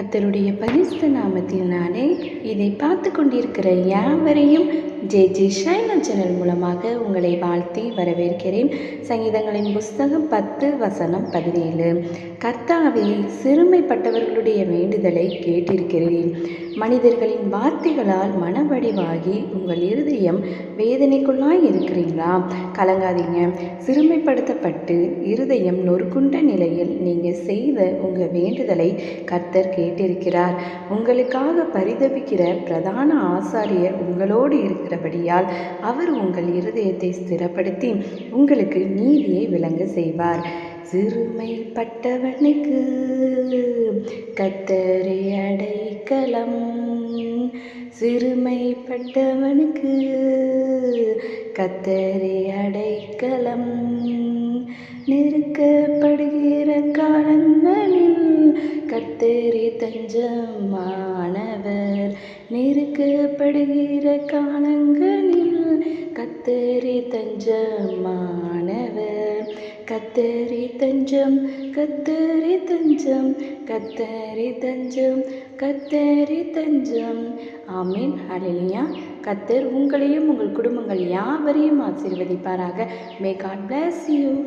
கர்த்தருடைய பரிசுத்த நாமத்தினாலே இதை பார்த்து கொண்டிருக்கிற யாவரையும் ஜே ஜே ஷைனா சேனல் மூலமாக உங்களை வாழ்த்தி வரவேற்கிறேன். சங்கீதங்களின் புஸ்தகம் பத்து வசனம் பதினேழு. கர்த்தாவே சிறுமைப்பட்டவர்களுடைய வேண்டுதலை கேட்டிருக்கிறேன். மனிதர்களின் வார்த்தைகளால் மனவடிவாகி உங்கள் இருதயம் வேதனைக்குள்ளாய் இருக்கிறீங்களா? கலங்காதீங்க. சிறுமைப்படுத்தப்பட்டு இருதயம் நொறுக்குண்ட நிலையில் நீங்கள் செய்த உங்கள் வேண்டுதலை கர்த்தர் கேட்டிருக்கிறார். உங்களுக்காக பரிதபிக்கிற பிரதான ஆசாரியர் உங்களோடு இருக்கிறபடியால் அவர் உங்கள் இருதயத்தை ஸ்திரப்படுத்தி உங்களுக்கு நீதியை விளங்க செய்வார். சிறுமைப்பட்டவனுக்கு கத்தரை அடைக்கலம். சிறுமைப்பட்டவனுக்கு கத்தரை அடைக்கலம். நெருக்கப்படுகிற காலங்களில் கத்தரி தஞ்சமானவர். நெருக்கப்படுகிற கால கத்தரி தஞ்சமானவர். கத்தரி தஞ்சம் கத்தரி தஞ்சம் கத்தரி தஞ்சம் கத்தரி தஞ்சம். ஆமீன். ஹalleluya. கத்தர் உங்களையும் உங்கள் குடும்பங்கள் யாவரையும் ஆசீர்வதிப்பாராக. May God bless you